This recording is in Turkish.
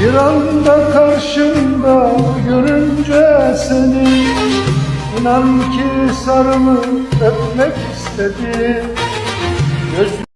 Bir anda karşımda görünce seni İnan ki sarımı öpmek istedim. Göz